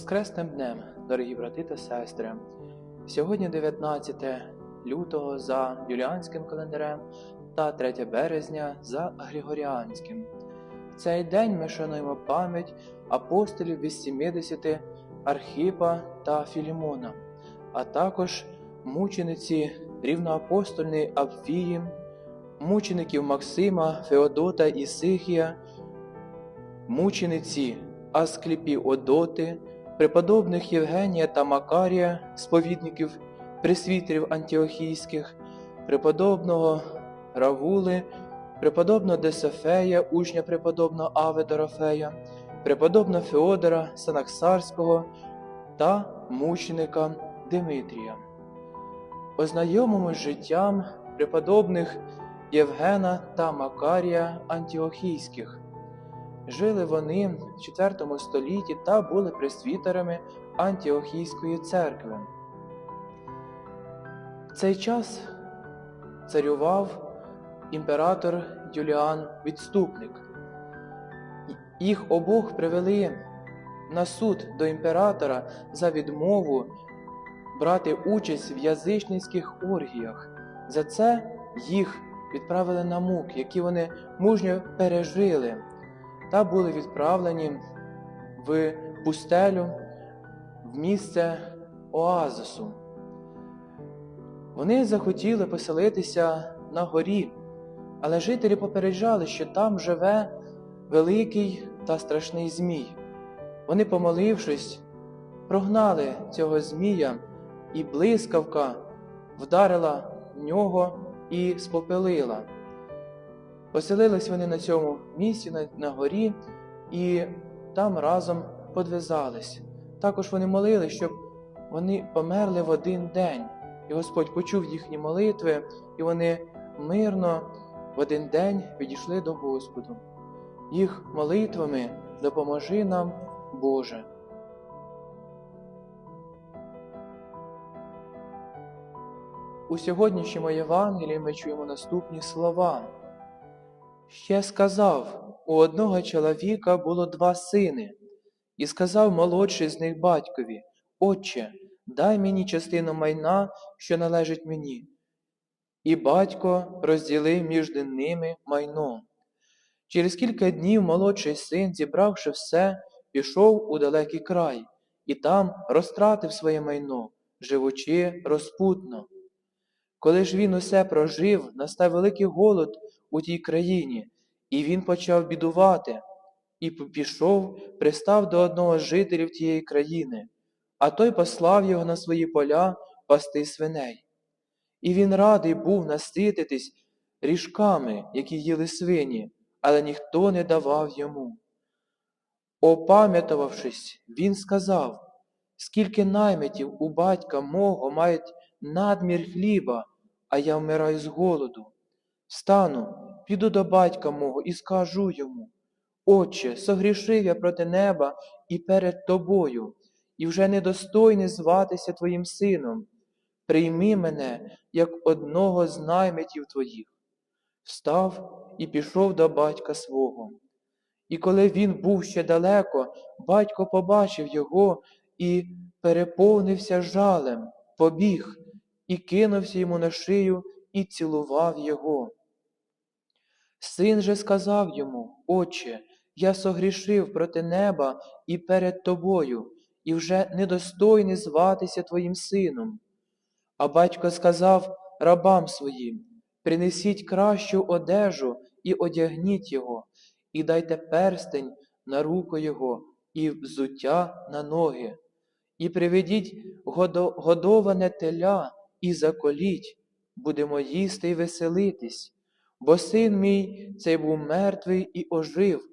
Воскресним днем, дорогі брати та сестри. Сьогодні 19 лютого за юліанським календарем та 3 березня за Григоріанським. В цей день ми шануємо пам'ять апостолів 80 Архіпа та Філімона, а також мучениці рівноапостольної Апфії, мучеників Максима, Феодота і Сихія, мучениці Аскліпі Одоти, преподобних Євгенія та Макарія, сповідників пресвітерів антіохійських, преподобного Равули, преподобного Десофея, учня преподобного Ави Дорофея, преподобного Феодора Санаксарського та мученика Димитрія. Ознайомимо життям преподобних Євгена та Макарія Антіохійських. Жили вони в IV столітті та були пресвітерами Антіохійської церкви. В цей час царював імператор Юліан Відступник. Їх обох привели на суд до імператора за відмову брати участь в язичницьких оргіях. За це їх відправили на мук, які вони мужньо пережили та були відправлені в пустелю в місце Оазису. Вони захотіли поселитися на горі, але жителі попереджали, що там живе великий та страшний Змій. Вони, помолившись, прогнали цього Змія, і блискавка вдарила в нього і спопелила. Поселились вони на цьому місці, на, на горі, і там разом подвизались. Також вони молили, щоб вони померли в один день. І Господь почув їхні молитви, і вони мирно в один день підійшли до Господу. Їх молитвами допоможи нам, Боже. У сьогоднішньому Євангелії ми чуємо наступні слова. Ще сказав, у одного чоловіка було два сини, і сказав молодший з них батькові Отче, дай мені частину майна, що належить мені. І батько розділив між ними майно. Через кілька днів молодший син, зібравши все, пішов у далекий край і там розтратив своє майно, живучи розпутно. Коли ж він усе прожив, настав великий голод у тій країні, і він почав бідувати, і пішов, пристав до одного з жителів тієї країни, а той послав його на свої поля пасти свиней. І він радий був насититись ріжками, які їли свині, але ніхто не давав йому. Опам'ятувавшись, він сказав, скільки наймитів у батька мого мають надмір хліба, а я вмираю з голоду. Встану, піду до батька мого і скажу йому Отче, согрішив я проти неба і перед тобою, і вже недостойний зватися твоїм сином. Прийми мене, як одного з наймитів твоїх. Встав і пішов до батька свого. І коли він був ще далеко, батько побачив його і переповнився жалем, побіг і кинувся йому на шию і цілував його. Син же сказав йому, Отче, я согрішив проти неба і перед тобою, і вже недостойний зватися твоїм сином. А батько сказав рабам своїм принесіть кращу одежу і одягніть його, і дайте перстень на руку його, і взуття на ноги, і приведіть годоване теля і заколіть, будемо їсти й веселитись, бо син мій цей був мертвий і ожив,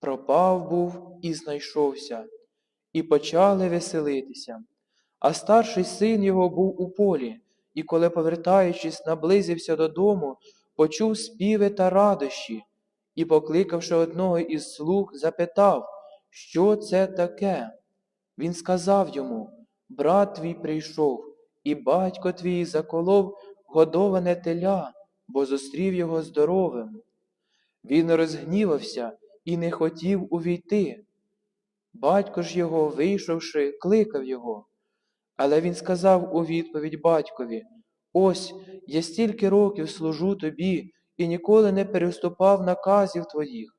пропав був і знайшовся, і почали веселитися. А старший син його був у полі, і коли, повертаючись, наблизився додому, почув співи та радощі, і, покликавши одного із слуг, запитав, що це таке. Він сказав йому Брат твій прийшов, і батько твій заколов годоване теля, бо зустрів його здоровим. Він розгнівався і не хотів увійти. Батько ж його, вийшовши, кликав його. Але він сказав у відповідь батькові Ось я стільки років служу тобі і ніколи не переступав наказів твоїх,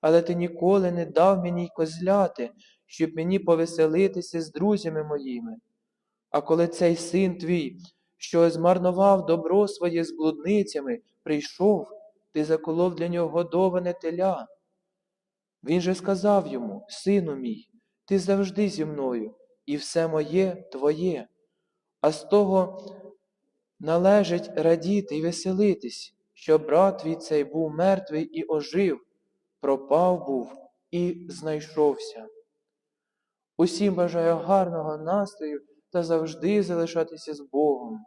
але ти ніколи не дав мені козляти, щоб мені повеселитися з друзями моїми. А коли цей син твій, що змарнував добро своє з блудницями, прийшов, ти заколов для нього годоване теля. Він же сказав йому, Сину мій, ти завжди зі мною, і все моє твоє, а з того належить радіти й веселитись, що брат твій цей був мертвий і ожив, пропав був і знайшовся. Усім бажаю гарного настрою та завжди залишатися з Богом.